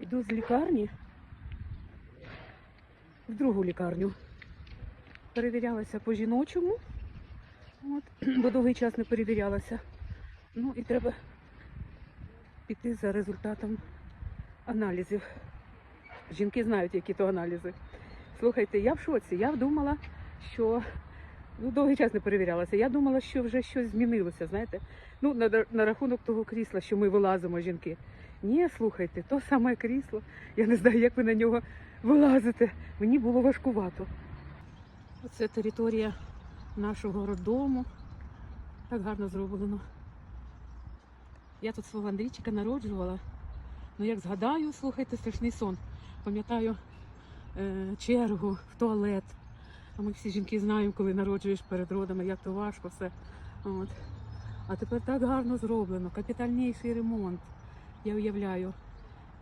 Йду з лікарні в другу лікарню. Перевірялася по жіночому, бо довгий час не перевірялася. Ну і треба піти за результатом аналізів. Жінки знають, які то аналізи. Слухайте, я в шоці. Я думала, що ну, довгий час не перевірялася. Я думала, що вже щось змінилося, знаєте. Ну, на, на рахунок того крісла, що ми вилазимо, жінки. Ні, слухайте, то саме крісло. Я не знаю, як ви на нього вилазите. Мені було важкувато. Оце територія нашого роддому. Так гарно зроблено. Я тут свого Андрійчика народжувала. Ну, як згадаю, слухайте, страшний сон. Пам'ятаю е, чергу в туалет. А ми всі жінки знаємо, коли народжуєш перед родами, як то важко все. От. А тепер так гарно зроблено, капітальніший ремонт. Я уявляю,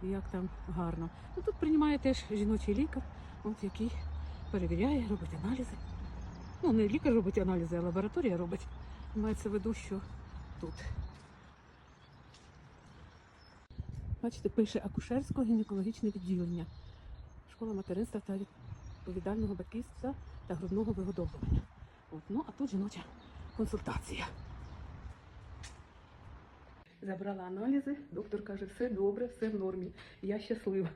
як там гарно. Ну, тут приймає теж жіночий лікар, от який перевіряє, робить аналізи. Ну, не лікар робить аналізи, а лабораторія робить. Мається в виду, що тут. Бачите, пише акушерсько-гінекологічне відділення. Школа материнства та відповідального батьківства та грудного вигодовування. От, ну, а тут жіноча консультація. Забрала аналізи, доктор каже, все добре, все в нормі. Я щаслива.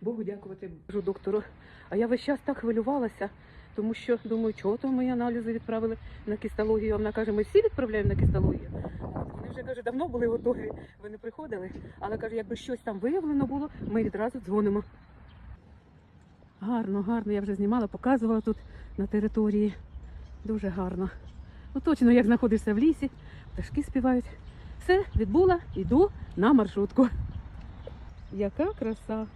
Богу дякувати кажу доктору. А я весь час так хвилювалася, тому що думаю, чого то мої аналізи відправили на кістологію. Вона каже, ми всі відправляємо на кістологію. Вони вже каже, давно були готові, ви не приходили. Але каже, якби щось там виявлено було, ми відразу дзвонимо. Гарно, гарно. Я вже знімала, показувала тут на території. Дуже гарно. Ну точно, як знаходишся в лісі, пташки співають. Все, відбула, йду на маршрутку. Яка краса!